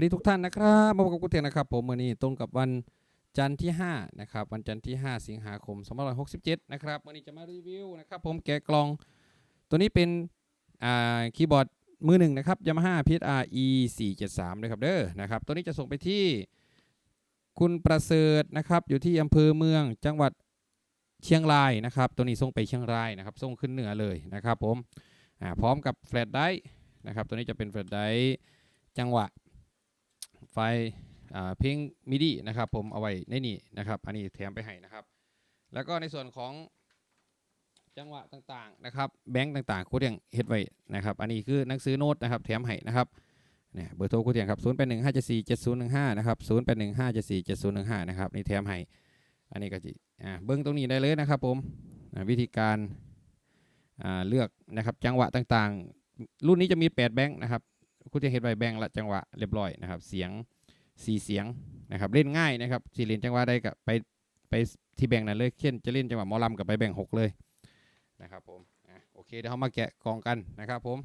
วัสดีทุกท่านนะครับมาพบกับกูเตียงนะครับ ผมวันนี้ตรงกับวันจันทร์ที่5นะครับวันจันทร์ที่ 5 สิงหาคม2567นะครับวันนี้จะมารีวิวนะครับผมแกะกล่อง ตัวนี้เป็นอ่าคีย์บอร์ดมือหนึ่งนะครับ Yamaha PSR E 473นะครับเด้อนะครับตัวนี้จะส่งไปที่คุณประเสริฐนะครับอยู่ที่อำเภอเมืองจังหวัดเชียงรายนะครับ ตัวนี้ส่งไปเชียงรายนะครับส่งขึ้นเหนือเลยนะครับผมพร้อมกับแฟลชไดร์นะครับตัวนี้จะเป็นแฟลชไดร์จังหวะ ไฟเพลงมิดีนะครับผมเอาไว้ในนี่นะครับ อันนี้แถมไปให้นะครับ แล้วก็ในส่วนของจังหวะต่างๆนะครับ แบงค์ต่างๆโครูเทียงเฮ็ดไว้นะครับ อันนี้คือหนังสือโน้ตนะครับแถมให้นะครับเนี่ยเบอร์โทรครูเทียงครับ 0 8 1 5 7 4 7 0 1 5 นะครับ 0 8 1 5 7 4 7 0 1 5 นะครับ นี่แถมให้ อันนี้ก็จิอ่าเบิ้งตรงนี้ได้เลยนะครับผมวิธีการเลือกนะครับจังหวะต่างๆ รุ่นนี้จะมี 8 แบงค์นะครับ ครูเทียงเฮ็ดไว้แบงละจังหวะเรียบร้อยนะครับ เสียงสี่เสียงนะครับเล่นง่ายนะครับสี่เล่นจังหวะได้กับไปไปที่แบ่งนั้นเลยเช่นจะเล่นจังหวะมอลำกับไปแบ่งหกเลยนะครับผมโอเคเดี๋ยวเรามาแกะกองกันนะครับผม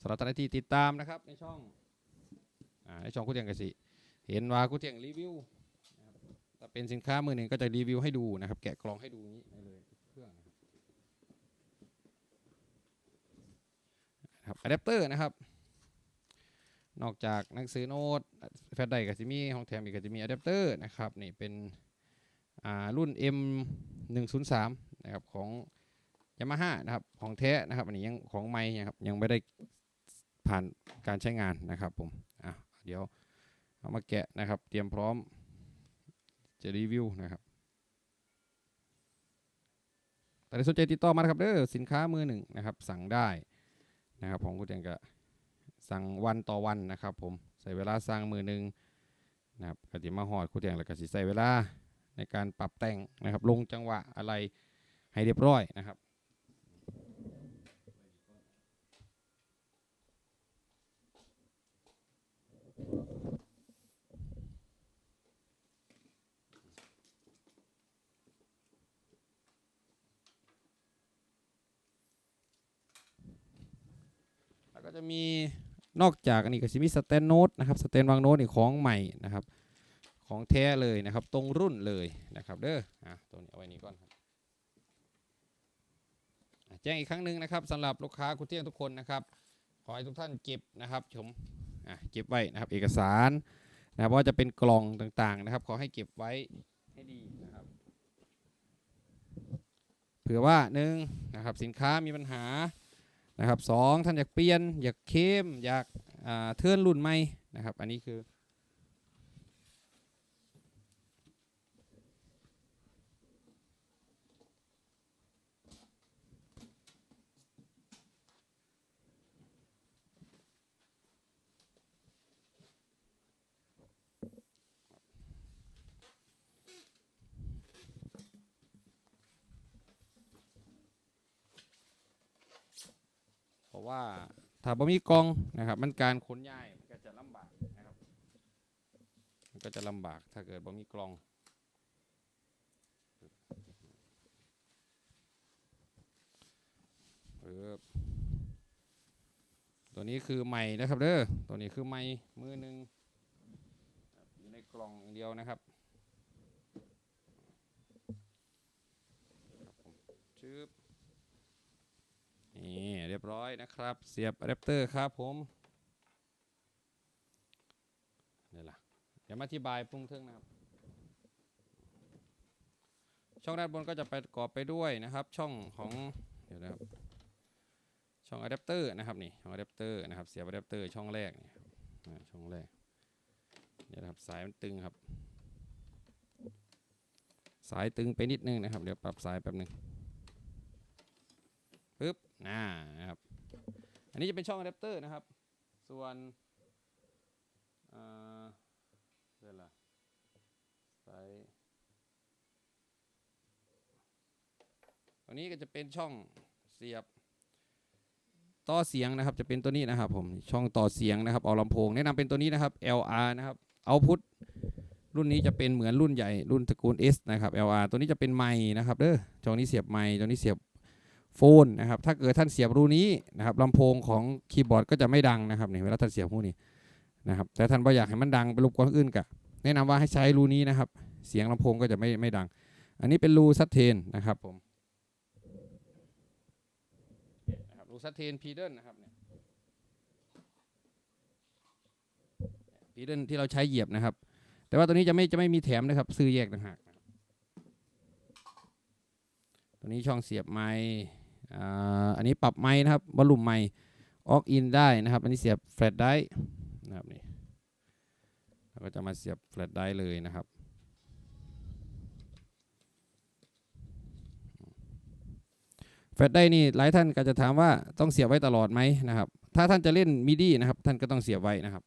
สำหรับท่านที่ติดตามนะครับในช่องอในช่องกูเทียงกสิ เห็นว่ากูเทียงรีวิว ถ้าเป็นสินค้ามือหนึ่งก็จะรีวิวให้ดูนะครับ แกะกล่องให้ดูนี้ได้เลยเครื่องนะครับอะแดปเตอร์นะครับ นอกจากหนังสือโน้ตแฟลชไดร์ก็จะมีห้องแถมอีกก็จะมีอะแดปเตอร์นะครับนี่เป็นอ่ารุ่น M 1 0 3นะครับของ Yamaha นะครับของแท้นะครับอันนี้ยังของไม่นะครับยังไม่ได้ผ่านการใช้งานนะครับผมอะเดี๋ยวเอามาแกะนะครับ เตรียมพร้อม จะรีวิวนะครับ แต่ในสนใจติดต่อมานะครับเด้อสินค้ามือหนึ่งนะครับ สั่งได้นะครับผมกูเตียงก็สั่งวันต่อวันนะครับผมใส่เวลาสั่งมือหนึ่งนะครับกติมาหอดกูเตียงแล้วก็สิใส่เวลาในการปรับแต่งนะครับ ลงจังหวะอะไรให้เรียบร้อยนะครับ จะมีนอกจากอันนี้ก็จะมีสแตนโนตนะครับสแตนวางโน้ตนี่ของใหม่นะครับของแท้เลยนะครับตรงรุ่นเลยนะครับเด้ออะตัวนี้เอาไว้นี่ก่อนครับแจ้งอีกครั้งหนึ่งนะครับสำหรับลูกค้าคุณเที่ยงทุกคนนะครับขอให้ทุกท่านเก็บนะครับชมอะเก็บไว้นะครับเอกสารนะครับว่าจะเป็นกล่องต่างๆนะครับ ขอให้เก็บไว้ให้ดีนะครับเผื่อว่าหนึ่งนะครับสินค้ามีปัญหา นะครับสองท่านอยากเปลี่ยน อยากเข้มอยากเทิร์นรุ่นใหม่นะครับ อันนี้คือ ว่าถ้าบ่มีกองนะครับ มันการขนย้ายมันก็จะลำบากนะครับ มันก็จะลำบากถ้าเกิดบ่มีกล่องตัวนี้คือใหม่นะครับเด้อตัวนี้คือใหม่มือหนึ่งอยู่ในกล่องอย่างเดียวนะครับครับผมชึบ นี่เรียบร้อยนะครับ เสียบอะแดปเตอร์ครับผมนี่ล่ะเดี๋ยวมาอธิบายปรุงเทิงนะครับ ช่องด้านบนก็จะไประกอบไปด้วยนะครับ ช่องของเดี๋ยวนะครับช่องอะแดปเตอร์นะครับนี่ช่องอะแดปเตอร์นะครับเสียบอะแดปเตอร์ช่องแรกนี่ช่องแรกเนี่ยนะครับสายมันตึงครับ สายตึงไปนิดนึงนะครับ เดี๋ยวปรับสายแป๊บนึง น่านะครับ อันนี้จะเป็นช่องอะแดปเตอร์นะครับ ส่วนเอ่อเดี๋ยวละสายตัวนี้ก็จะเป็นช่องเสียบต่อเสียงนะครับจะเป็นตัวนี้นะครับผมช่องต่อเสียงนะครับเอาลำโพงแนะนำเป็นตัวนี้นะครับ LR นะครับเอาพุทรุ่นนี้จะเป็นเหมือนรุ่นใหญ่รุ่นตระกูล S นะครับ LR ตัวนี้จะเป็นไมค์นะครับเด้อจอนี้เสียบไมค์จอนี้เสียบ โฟนนะครับถ้าเกิดท่านเสียบรูนี้นะครับลำโพงของคีย์บอร์ดก็จะไม่ดังนะครับนี่เวลาท่านเสียบพวกนี้นะครับแต่ท่านบ่อยากให้มันดังไปรบกวนอื่นกะแนะนำว่าให้ใช้รูนี้นะครับ เสียงลำโพงก็จะไม่ไม่ดัง อันนี้เป็นรูซัตเทนนะครับผมรูซัตเทนพีเดิลนะครับเนี่ยพีเดิลที่เราใช้เหยียบนะครับ แต่ว่าตัวนี้จะไม่จะไม่มีแถมนะครับ ซื้อแยกต่างหากนะครับตัวนี้ช่องเสียบไม้ อันนี้ปรับไม้นะครับวอลลุ่มไม้ออกอินได้นะครับ อันนี้เสียบแฟลชไดร์นะครับนี่เราก็จะมาเสียบแฟลชไดร์เลยนะครับแฟลชไดร์นี่หลายท่านก็จะถามว่าต้องเสียบไว้ตลอดไหมนะครับ ถ้าท่านจะเล่นมิดีนะครับ ท่านก็ต้องเสียบไว้นะครับ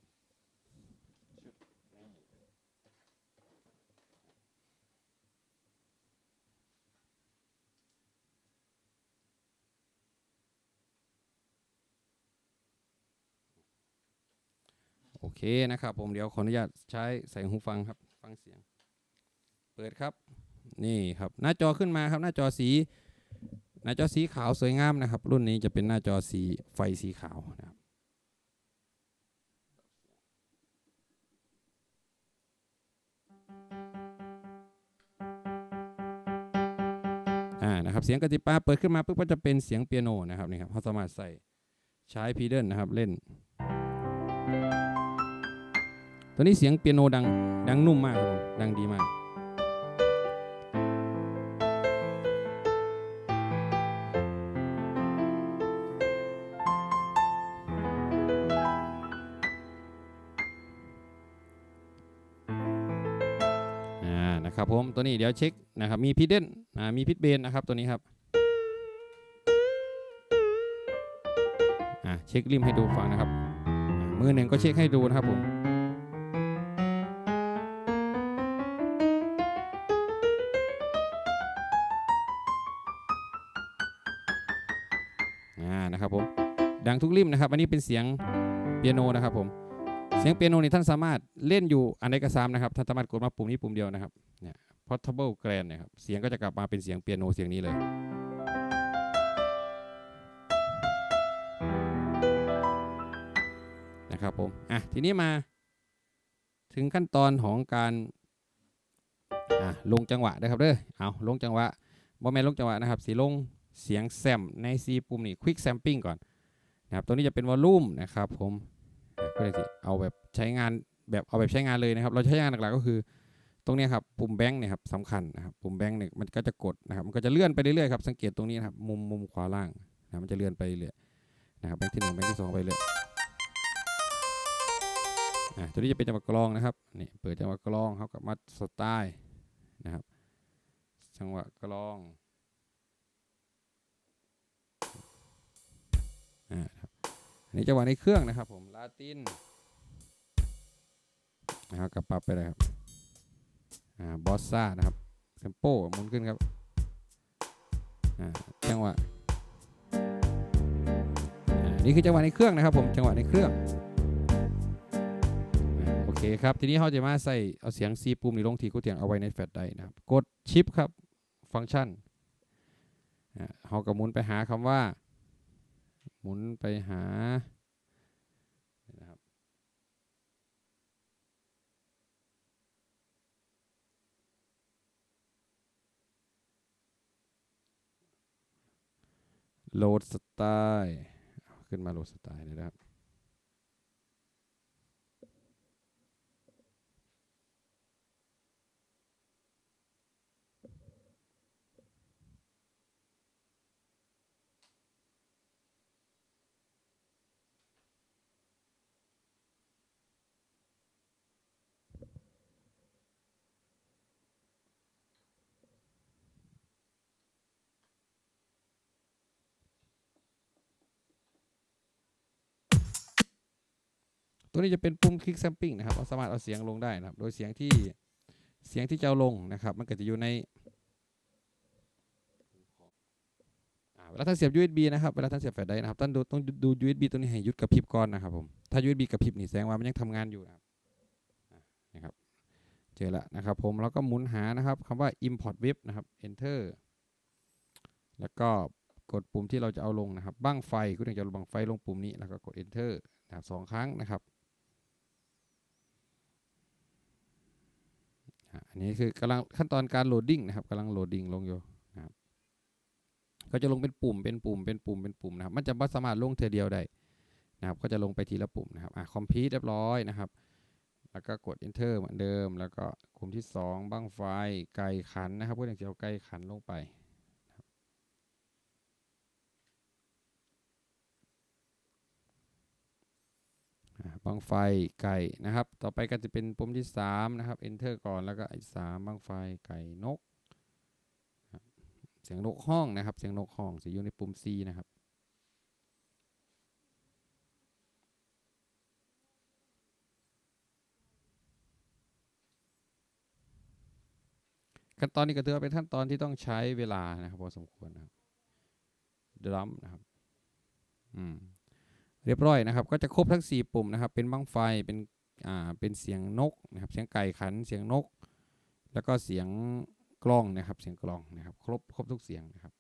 เคนะครับ ผมเดี๋ยวขออนุญาตใช้ใส่หูฟังครับ ฟังเสียง เปิดครับ นี่ครับ หน้าจอขึ้นมาครับ หน้าจอสี หน้าจอสีขาวสวยงามนะครับ รุ่นนี้จะเป็นหน้าจอสีไฟสีขาวนะครับอ่านะครับเสียงกติบปาเปิดขึ้นมาปุ๊บก็จะเป็นเสียงเปียโนนะครับนี่ครับเขาสามารถใส่ใช้พีเดิลนะครับเล่น ตัวนี้เสียงเปียโนดังดังนุ่มมากครับผมดังดีมาก อ่า นะครับผม ตัวนี้เดี๋ยวเช็คนะครับ มีพิดเด้นอ่า มีพิดเบนนะครับตัวนี้ครับ อ่า เช็คริมให้ดูฟังนะครับ มือหนึ่งก็เช็คให้ดูนะครับผม ทุกริมนะครับ อันนี้เป็นเสียงเปียโนนะครับผม เสียงเปียโนนี่ท่านสามารถเล่นอยู่อันใดก็ซ้ำนะครับ ท่านสามารถกดมาปุ่มนี้ปุ่มเดียวนะครับ เนี่ย portable grand เนี่ยครับ เสียงก็จะกลับมาเป็นเสียงเปียโนเสียงนี้เลยนะครับผม อะ ทีนี้มาถึงขั้นตอนของการอะลงจังหวะนะครับเด้อ เอาลงจังหวะบอแมนลงจังหวะนะครับสีลงเสียงแซมใน C ปุ่มนี่ quick sampling ก่อน นะครับตัวนี้จะเป็นวอลลุ่มนะครับผมก็เลยสิเอาแบบใช้งานแบบเอาแบบใช้งานเลยนะครับ เราใช้งานหลักๆก็คือ ตรงนี้ครับปุ่มแบงค์เนี่ยครับสำคัญนะครับปุ่มแบงค์เนี่ยมันก็จะกดนะครับมันก็จะเลื่อนไปเรื่อยๆครับสังเกตตรงนี้นะครับมุมมุมขวาล่างนะมันจะเลื่อนไปเรื่อยนะครับแบงค์ที่หนึ่งแบงค์ที่สองไปเรื่อยอะตัวนี้จะเป็นจังหวะกลองนะครับนี่เปิดจังหวะกลองเขากับมัดสไตล์นะครับจังหวะกลอง อ่าครับนนี้จังหวะในเครื่องนะครับผมลาตินนะครับกับปรับไปเลยครับอ่าบอสซ่านะครับเทมโปหมุนขึ้นครับอ่าจังหวะอ่านี่คือจังหวะในเครื่องนะครับผมจังหวะในเครื่องอโอเคครับทีนี้เขาจะมาใส่เอาเสียง C ปุ่มนี้ลงทีกูเตียงเอาไว้ในแฟลชไดร์นะครับกดชิปครับฟังก์ชันอ่าเขาก็หมุนไปหาคำว่า มุนไปหานะครับโหลดสไตล์ขึ้นมาโหลดสไตล์นะครับ ตัวนี้จะเป็นปุ่มคลิกแซมปิ้งนะครับเราสามารถเอาเสียงลงได้นะครับ โดยเสียงที่เสียงที่จะลงนะครับ มันก็จะอยู่ในเวลาท่านเสียบ USB นะครับ เวลาท่านเสียบแฟลชไดรฟ์นะครับ ท่านดูต้องดู USB ตัวนี้ให้หยุดกระพริบก่อนนะครับผม ถ้า USB กระพริบนี่แสดงว่ามันยังทำงานอยู่นะครับนะครับ เจอแล้วนะครับผม แล้วก็หมุนหานะครับคำว่า import web นะครับ enter แล้วก็กดปุ่มที่เราจะเอาลงนะครับ บั้งไฟคุณอยากจะลงบั้งไฟลงปุ่มนี้ แล้วก็กด enter นะครับสองครั้งนะครับ อันนี้คือกำลังขั้นตอนการโหลดดิ้งนะครับกำลังโหลดดิ้งลงอยู่นะครับก็จะลงเป็นปุ่มเป็นปุ่มเป็นปุ่มเป็นปุ่มนะครับ มันจะไม่สามารถลงเทอเดียวได้นะครับก็จะลงไปทีละปุ่มนะครับอะคอมพิวต์เรียบร้อยนะครับ แล้วก็กด enter เหมือนเดิม แล้วก็กลุ่มที่ 2บั้งไฟไก่ขันนะครับเพื่อนจะเอาไก่ขันลงไปนะครับอ่า บังไฟไก่นะครับ ต่อไปก็จะเป็นปุ่มที่ 3 นะครับ enter ก่อนแล้วก็ไอ้สามบังไฟไก่นก เสียงนกห้องนะครับ เสียงนกห้องจะอยู่ในปุ่ม C นะครับขั้นตอนนี้ก็ถือว่าเป็นขั้นตอนที่ต้องใช้เวลานะครับพอสมควรนะครับดรัมนะครับ อืม เรียบร้อยนะครับ ก็จะครบทั้ง 4 ปุ่มนะครับ เป็นบังไฟ เป็นอ่า เป็นเสียงนกนะครับ เสียงไก่ขัน เสียงนก แล้วก็เสียงกล้องนะครับ เสียงกล้องนะครับ ครบ ครบทุกเสียงนะครับ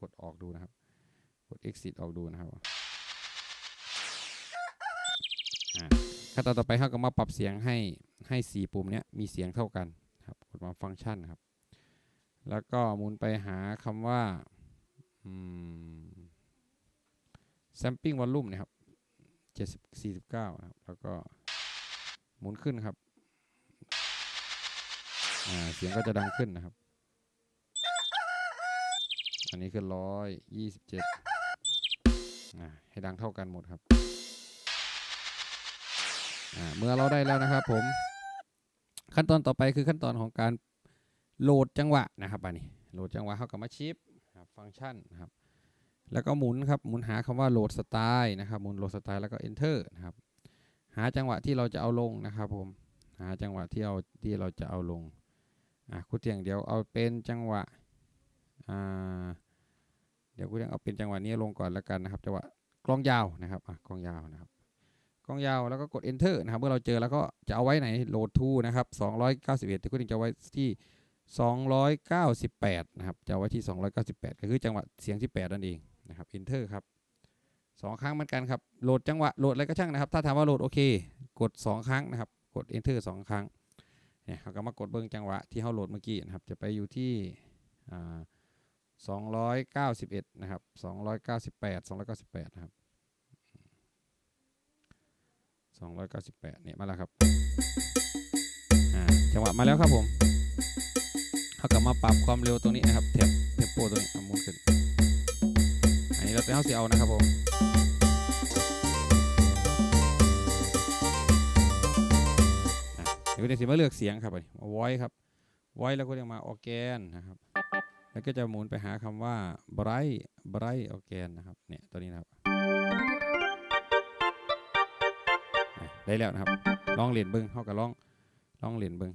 กดออกดูนะครับ กด exit ออกดูนะครับขั้นตอนต่อไปเราก็มาปรับเสียงให้ ให้ 4 ปุ่มเนี้ยมีเสียงเท่ากันครับ กดมาฟังก์ชันครับ แล้วก็หมุนไปหาคำว่า อืม sampling volume นะครับ70 49นะครับ แล้วก็หมุนขึ้นครับ เสียงก็จะดังขึ้นนะครับ อันนี้คือร้อยยี่สิบเจ็ดอ่าให้ดังเท่ากันหมดครับ เมื่อเราได้แล้วนะครับผม ขั้นตอนต่อไปคือขั้นตอนของการโหลดจังหวะนะครับอันนี้โหลดจังหวะเข้ากับมาชิปฟังก์ชันนะครับ แล้วก็หมุนครับ หมุนหาคำว่าโหลดสไตล์นะครับหมุนโหลดสไตล์แล้วก็ enter นะครับ หาจังหวะที่เราจะเอาลงนะครับผม หาจังหวะที่เอาที่เราจะเอาลง อะคูเตียงเดี๋ยวเอาเป็นจังหวะ อ่า เดี๋ยวคูเตียงเอาเป็นจังหวะนี้ลงก่อนแล้วกันนะครับ จังหวะกล้องยาวนะครับ อะกล้องยาวนะครับกล้องยาวแล้วก็กด enter นะครับ เมื่อเราเจอแล้วก็จะเอาไว้ไหน load to นะครับ291ที่คุณจะเอาไว้ที่298นะครับ จะเอาไว้ที่ 298 ก็คือจังหวะเสียงที่ 8 นั่นเอง นะครับ enter ครับสองครั้งเหมือนกันครับ โหลดจังหวะ โหลดอะไรก็ช่างนะครับ ถ้าถามว่าโหลดโอเค กด 2 ครั้งนะครับ กด enter 2 ครั้ง เนี่ยเขาก็มากดเบิ้งจังหวะที่เขาโหลดเมื่อกี้นะครับ จะไปอยู่ที่อ่า291นะครับ298 298นะครับ298เนี่ยมาแล้วครับ จังหวะมาแล้วครับผมเขากลับมาปรับความเร็วตรงนี้นะครับเทปเทปโปตรงนี้หมุนขึ้น อันนี้เราจะเอาสีเอานะครับผมเดี๋ยวก็จะสิมาเลือกเสียงครับอันนี้มาไว้ครับไว้แล้วก็ยังมาออแกนนะครับ แล้วก็จะหมุนไปหาคำว่า bright bright organ นะครับ เนี่ยตัวนี้นะครับได้แล้วนะครับลองเหรียญเบิ้งเข้ากับลองลองเหรียญเบิ้ง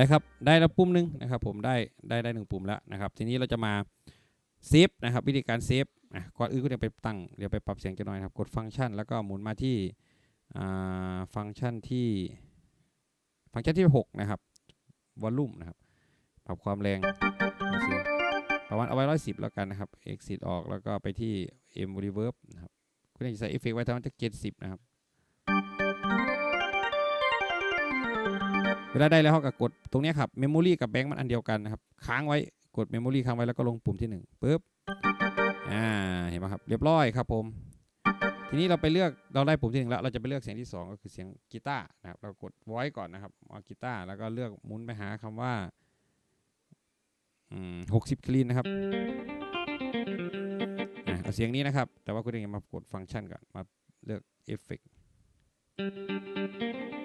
อะได้ครับ ได้แล้วปุ่มหนึ่งนะครับผมได้ได้ได้หนึ่งปุ่มแล้วนะครับ ทีนี้เราจะมาเซฟนะครับวิธีการเซฟอะก่อนอื่นก็เดี๋ยวไปตั้งเดี๋ยวไปปรับเสียงจะหน่อยครับกดฟังก์ชัน แล้วก็หมุนมาที่ฟังก์ชันที่ฟังก์ชันที่ 6 นะครับวอลลุ่มนะครับ ปรับความแรงเสียงประมาณเอาไว้ร้อยสิบแล้วกันนะครับ exit ออกแล้วก็ไปที่ m reverb นะครับคุณอยากจะใส่เอฟเฟกต์ไว้ทำมันจะเจ็ดสิบนะครับ เวลาได้แล้วเขาก็กดตรงนี้ครับเมมโมรีกับแบงค์มันอันเดียวกันนะครับค้างไว้กดเมมโมรีค้างไว้แล้วก็ลงปุ่มที่1ปุ๊บอ่าเห็นไหมครับเรียบร้อยครับผม ทีนี้เราไปเลือกเราได้ปุ่มที่หนึ่งแล้วเราจะไปเลือกเสียงที่สองก็คือเสียงกีตาร์นะครับเรากดไว้ก่อนนะครับเอากีตาร์แล้วก็เลือกหมุนไปหาคำว่าหกสิบคลีนนะครับเอาเสียงนี้นะครับ แต่ว่าคุณเองมากดฟังก์ชันก่อนมาเลือกเอฟเฟกประ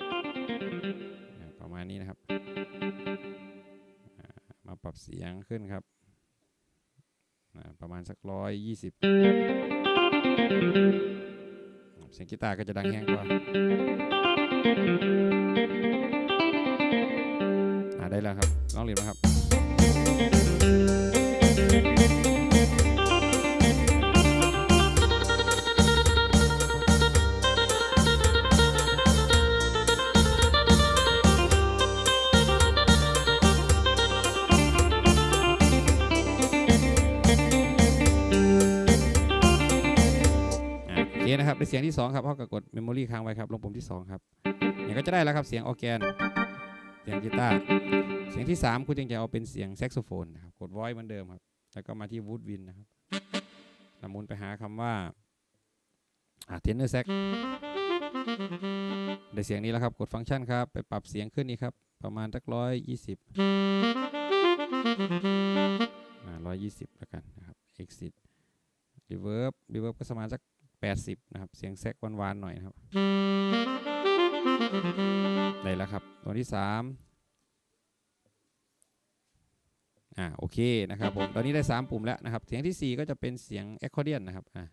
มาณนี้นะครับ มาปรับเสียงขึ้นครับ ประมาณสักร้อยยี่สิบเสียงกีตาร์ก็จะดังแห้งกว่าอ่าได้แล้วครับลองเรียนมาครับ เคนะครับในเสียงที่ 2 ครับเขาก็กดเมมโมรีค้างไว้ครับ ลงปุ่มที่ 2 ครับเนี่ยก็จะได้แล้วครับเสียงออแกน เสียงกีตาร์ เสียงที่ 3 คุณจึงจะเอาเป็นเสียงแซกโซโฟนนะครับ กดไว้เหมือนเดิมครับ แล้วก็มาที่วูดวินนะครับแล้วหมุนไปหาคำว่าอ่าเทนเนอร์แซกได้เสียงนี้แล้วครับ กดฟังก์ชันครับ ไปปรับเสียงขึ้นนี่ครับ ประมาณสักร้อยยี่สิบร้อยยี่สิบแล้วกันนะครับ exit reverb reverb ก็ประมาณสัก 80 นะครับ เสียงแซกหวานๆหน่อยนะครับได้แล้วครับ ตัวที่ 3 อ่าโอเคนะครับผม ตอนนี้ได้ 3 ปุ่มแล้วนะครับ เสียงทีสี่ 4 ก็จะเป็นเสียงแอคคอร์เดียนนะครับ อ่า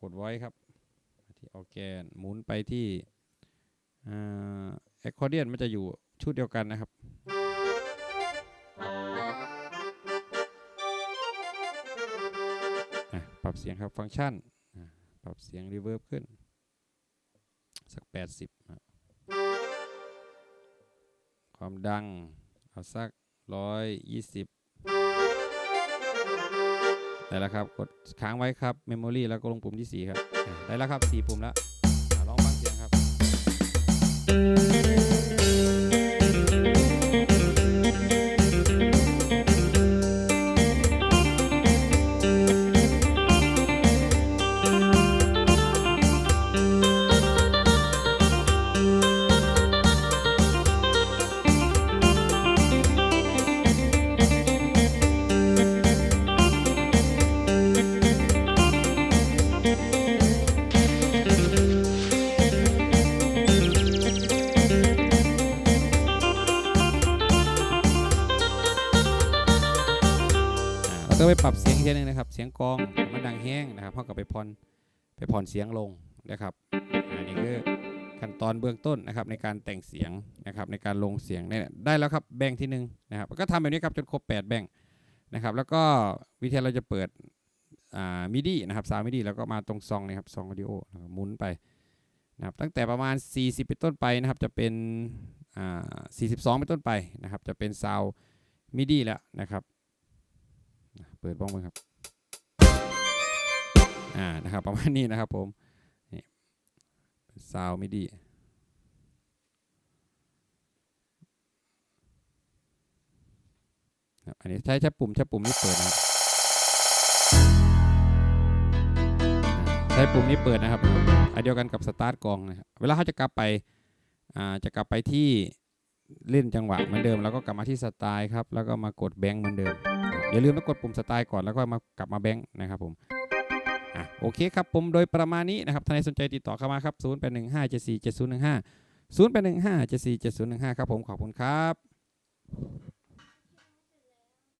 กดไว้ครับ ที่ออแกนหมุนไปที่แอคคอร์เดียนมันจะอยู่ชุดเดียวกันนะครับอะปรับเสียงครับฟังก์ชันอะ ปรับเสียงรีเวิร์บขึ้น สัก 80ครับความดัง เอาสัก 120 ได้แล้วครับ กดค้างไว้ครับเมมโมรีแล้วก็ลงปุ่มที่ 4 ครับ ได้แล้วครับ 4 ปุ่มแล้วลองฟังเสียงครับ รับเสียงอีกทีหนึงนะครับ เสียงกองมันดังแห้งนะครับเขากับไปพอนไปผ่อนเสียงลงนะครับอันนี้คือขั้นตอนเบื้องต้นนะครับในการแต่งเสียงนะครับในการลงเสียงเนี่ยได้แล้วครับแบ่งที่หนึ่งนะครับก็ทำแบบนี้ครับจนครบ 8 แบ่งนะครับ แล้วก็วิธีเราจะเปิดอ่ามิดีนะครับซาวมิดีแล้วก็มาตรงซองนะครับซองวิดีโอนะหมุนไปนะครับตั้งแต่ประมาณ 40 เป็นต้นไปนะครับจะเป็นอ่า42 เป็นต้นไปนะครับจะเป็นซาวมิดีแล้วนะครับ เปิดบ้องไหมครับ อ่า นะครับ ประมาณนี้นะครับผม นี่ซาวไม่ดีอันนี้ใช้ใช้ปุ่มใช้ปุ่มนี้เปิดนะครับ ใช้ปุ่มนี้เปิดนะครับอันเดียวกันกับสตาร์ทกองนะครับ เวลาเขาจะกลับไป อ่า จะกลับไปที่เล่นจังหวะเหมือนเดิม แล้วก็กลับมาที่สไตล์ครับ แล้วก็มากดแบงค์เหมือนเดิม อย่าลืมไปกดปุ่มสไตล์ก่อนแล้วก็มากลับมาแบงค์นะครับผมอะโอเคครับผมโดยประมาณนี้นะครับท่านใดสนใจติดต่อเข้ามาครับ 0 8 1 5 7 4 7 0 1 5 0 8 1 5 7 4 7 0 1 5 ครับผมขอบคุณครับ